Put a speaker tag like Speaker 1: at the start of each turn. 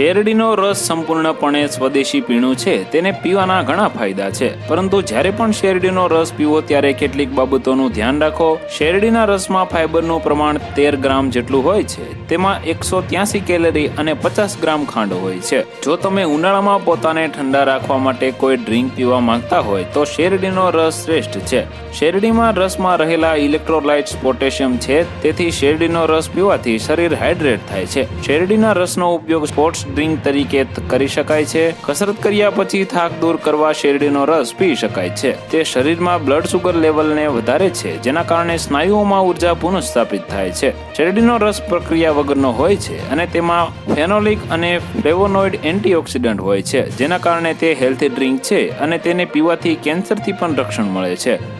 Speaker 1: શેરડીનો રસ સંપૂર્ણપણે સ્વદેશી પીણું છે, તેને પીવાના ઘણા ફાયદા છે. પરંતુ જ્યારે પણ શેરડીનો રસ પીવો, ત્યારે કેટલીક બાબતોનું ધ્યાન રાખો. શેરડીના રસમાં ફાઇબરનું પ્રમાણ તેર ગ્રામ જેટલું હોય છે. તેમાં એકસો ત્યાસી કેલરી અને પચાસ ગ્રામ ખાંડ હોય છે. જો તમે ઉનાળામાં પોતાને ઠંડા રાખવા માટે કોઈ ડ્રિંક પીવા માંગતા હોય, તો શેરડીનો રસ શ્રેષ્ઠ છે. શેરડીમાં રસમાં રહેલા ઇલેક્ટ્રોલાઇટ્સ પોટેશિયમ છે, તેથી શેરડીનો રસ પીવાથી શરીર હાઇડ્રેટ થાય છે. શેરડીના રસનો ઉપયોગ સ્પોર્ટ્સ ડ્રિંક તરીકે કરી શકાય છે. કસરત કર્યા પછી થાક દૂર કરવા શેરડીનો રસ પી શકાય છે. તે શરીરમાં બ્લડ સુગર લેવલને વધારે છે, જેના કારણે સ્નાયુઓમાં ઊર્જા પુનઃસ્થાપિત થાય છે. શેરડીનો રસ પ્રક્રિયા વગરનો હોય છે અને તેમાં ફેનોલિક અને ફ્લેવોનોઇડ એન્ટીઓક્સિડન્ટ હોય છે, જેના કારણે તે હેલ્ધી ડ્રિંક છે અને તેને પીવાથી કેન્સરથી પણ રક્ષણ મળે છે.